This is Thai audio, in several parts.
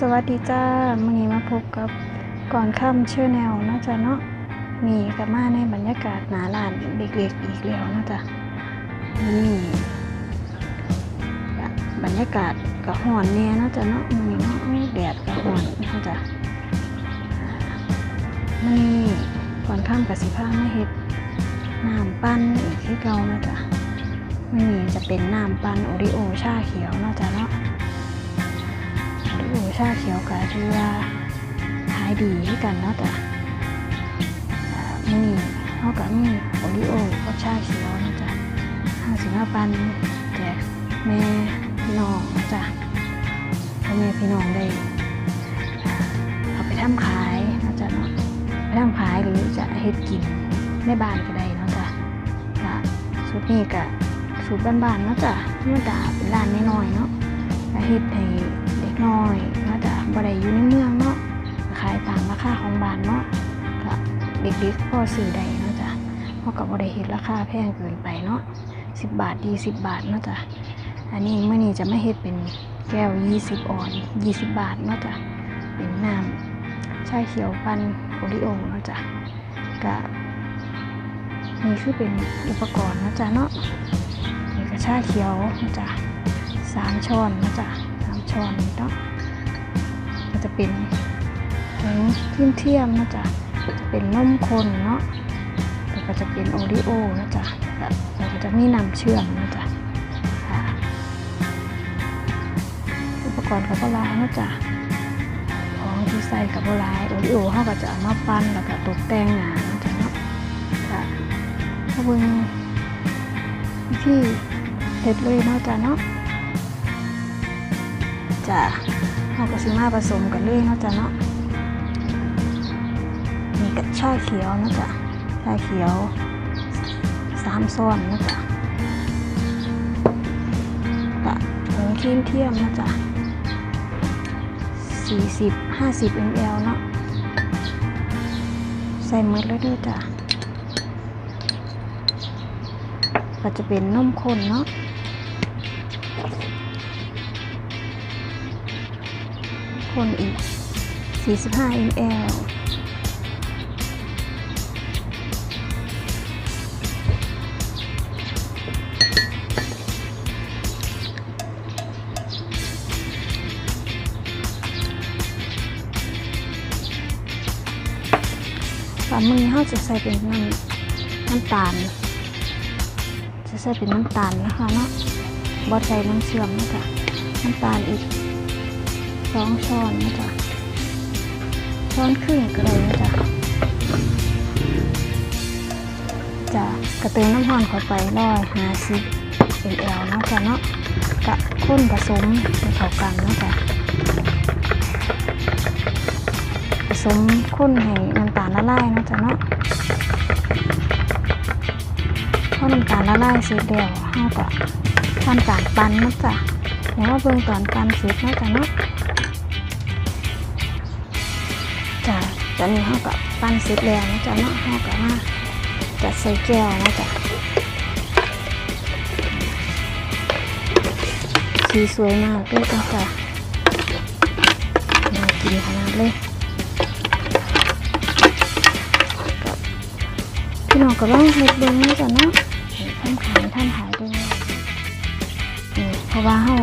สวัสดีจ้ามื่อนี้มาพบกับก่อนค่ำเชื่อแนวนะจ๊ะเนาะมีกับมาในบรรยากาศหนาลานเด็กๆอีกแล้วนะจ๊ะนี่บรรยากาศกระหอนเนี่ยนะจ๊ะเนาะมื่อนี้เนาะแดดกระหอนนะจ๊ะมื่อนี้ก่อนค่ำกับสิผ้าไม่เฮ็ดน้ำปั้นอีกที่เก่านะจ๊ะมื่อนี้จะเป็นน้ำปั้นโอริโอชาเขียวนะจ๊ะเนาะ ชาเขียวก็ถือว่าขายดีให้กันเนาะจ้ะอ่มีเท่ากับมีโอริโอก็ชาเขียวเนาะจ้ะห้าสิบห้าปันแจกแม่พี่น้องนะจ้ะพ่อแม่พี่น้องได้เอาไปทำขายเนาะจ้ะเนาะไปทำขายหรือจะเฮ็ดกินในบ้านก็ได้เนาะจ้ะค่ะสูตรนี้ก็สูตรบ้านๆเนาะจ้ะธรรมดาเป็นร้านน้อยๆเนาะเฮ็ดให้เด็กน้อย บ่ได้อยู่ในเมืองเนาะขายตามราคาของบ้านเนาะก็เด็กๆพอซื้อได้เนาะจ้ะเพราะก็บ่ได้เฮ็ดราคาแพงเกินไปเนาะ10บาท20บาทเนาะจ้ะอันนี้เมื้อนี้จะไม่เฮ็ดเป็นแก้ว 20 ออน 20 บาทเนาะจ้ะเป็นน้ำชาเขียวปั่นโอริโอเนาะจ้ะก็นี่คือเป็นอุปกรณ์เนาะจ้ะเนาะนี่ก็ชาเขียวเนาะจ้ะสามช้อนเนาะจ๊ะสามช้อนเนาะ ก็จะเป็นผงทิมเทียมนะจ๊ะจะเป็นนมข้นเนาะแล้วก็จะเป็นโอริโอนะจ๊ะแล้วก็จะมีน้ำเชื่อมนะจ๊ะอุปกรณ์กับโบราณนะจ๊ะของที่ใส่กับโบราณโอริโอเขาก็จะเอามาปั้นแล้วก็ตกแต่งหนานะจ๊ะเนาะค่ะถ้าเบิ่งวิธีเฮ็ดเลยเนาะจ๊ะเนาะจะ เอากระซิมาผสมกันเลยเนาะจ๊ะเนาะมีกับชาเขียวเนาะจ๊ะชาเขียวสามซ้อนเนาะจ๊ะกะผงครีมเทียมเนาะจ๊ะสี่สิบห้าสิบ ml เนาะใส่หมดแล้วด้วยจ้ะก็จะเป็นนมข้นเนาะ คนอีก 45 ml ฝ่ามือเขาจะใส่เป็นน้ำน้ำตาล จะใส่เป็นน้ำตาลนะคะเนาะบอใส่น้ำเชื่อมนะคะน้ำตาลอีก สองช้อนนะจ๊ะช้อนครึ่งก็เลยนะจ๊ะจะกระเตือน้ำหอนเข้าไปร้อยห้าสิบเป็นแอลนาะจ๊ะเนาะกะข้นผสมให้เข้ากันเนาะจ๊ะผสมข้นให้น้ำตาลละลายเนาะจ๊ะเนาะพอน้ำตาลละลายเสร็จแล้วเราก็ทำการปั้นนะจ๊ะ เดี๋ยวมาเบิ่งตอนปั้นเสร็จเนาะจ๊ะเนาะจ้ะตอนนี้เขากับปั้นเสร็จแล้วนะจ๊ะเนาะเขากับมาจัดใส่แก้วนะจ๊ะสีสวยมากเลยจ้ะจ้ะน่ากินขนาดเลยพี่น้องก็ลองเฮ็ดเบิ่งนะจ๊ะเนาะทำขายทำขายด้วยเพราะว่าเฮา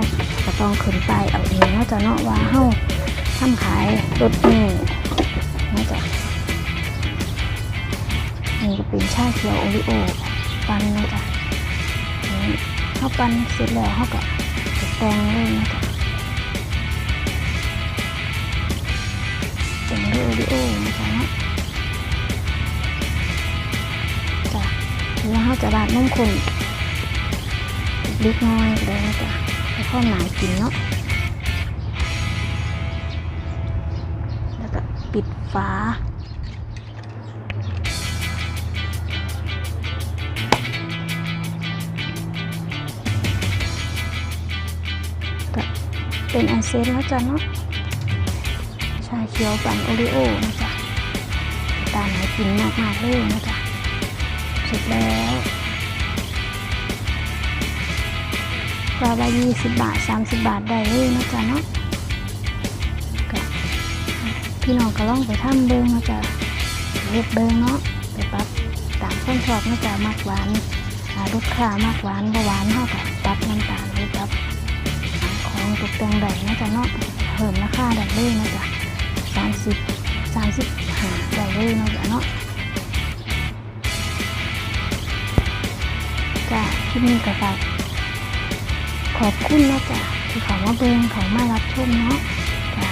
ต้องขึ้นไปเอาเองเนาะจ๊ะเนาะว่าเฮาทำขายรถนี่นะจ๊ะนี่ก็เป็นชาเขียวโอริโอปันนะจ๊ะนี่ข้าปันเสร็จแล้วเขาก็แต่งเลยนะจ๊ะแต่งด้วยโอริโอนะจ๊ะเนาะจ้ะแล้วเขาจะราดนมข้นเล็กน้อยก็ได้นะจ๊ะ แล้วข้าวหนากินเนาะแล้วก็ปิดฝาก็เป็นอันเซ็ตแล้วจ้ะเนาะชาเขียวปั่นโอริโอนะจ๊ะตามหนกินมากๆเลยนะจ๊ะเสร็จแล้ว กว่าละยี่สิบบาทสามสิบบาทได้เลยนะจ๊ะเนาะพี่น้องก็ลองไปทำเบิ่งนะจ้ะเฮ็ดเบิ่งเนาะไปปรับตามคนชอบนะจ้ะมากหวานลูกค้ามากหวานบ่หวานเฮาก็ปรับน้ำตาลหรือปรับของตกแต่งได้นะจ้ะเนาะเพิ่มราคาได้เลยนาะจ้ะ30 35ได้เลยนะจ้ะเนาะจ้ะคลิปนี้ก็ฝาก ขอบคุณนะจ้ะที่เขามาเบิ่งเขามารับชมเนาะจ้ะ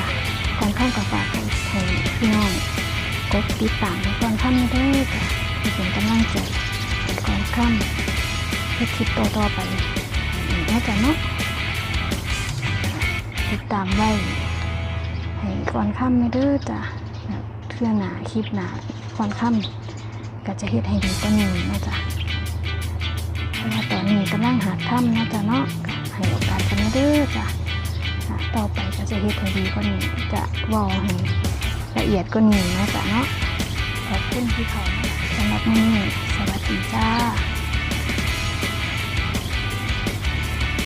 ก่อนข้ามกับฝากให้ให้พี่น้องกดติดตามในก่อนข้ามด้วยจ้ะให้เป็นกำลังใจก่อนข้ามให้คลิปต่อๆไปอีกนะจ๊ะเนาะติดตามไว้ให้ก่อนข้ามไม่เด้อจ้ะเพื่อหนาคลิปหนาก่อนข้ามก็จะเฮ็ดให้ดีกว่านี้นะจ๊ะเพราะว่าตอนนี้กำลังหาถ้ำนะจ๊ะเนาะ ให้โอกาสกันเด้อจ้ะต่อไปก็จะเฮ็ดให้ดีกว่านี้จะวอลให้ละเอียดกว่านี้นะจ๊ะเนาะขอบคุณที่เขามาสำหรับมื้อนี้สวัสดีจ้า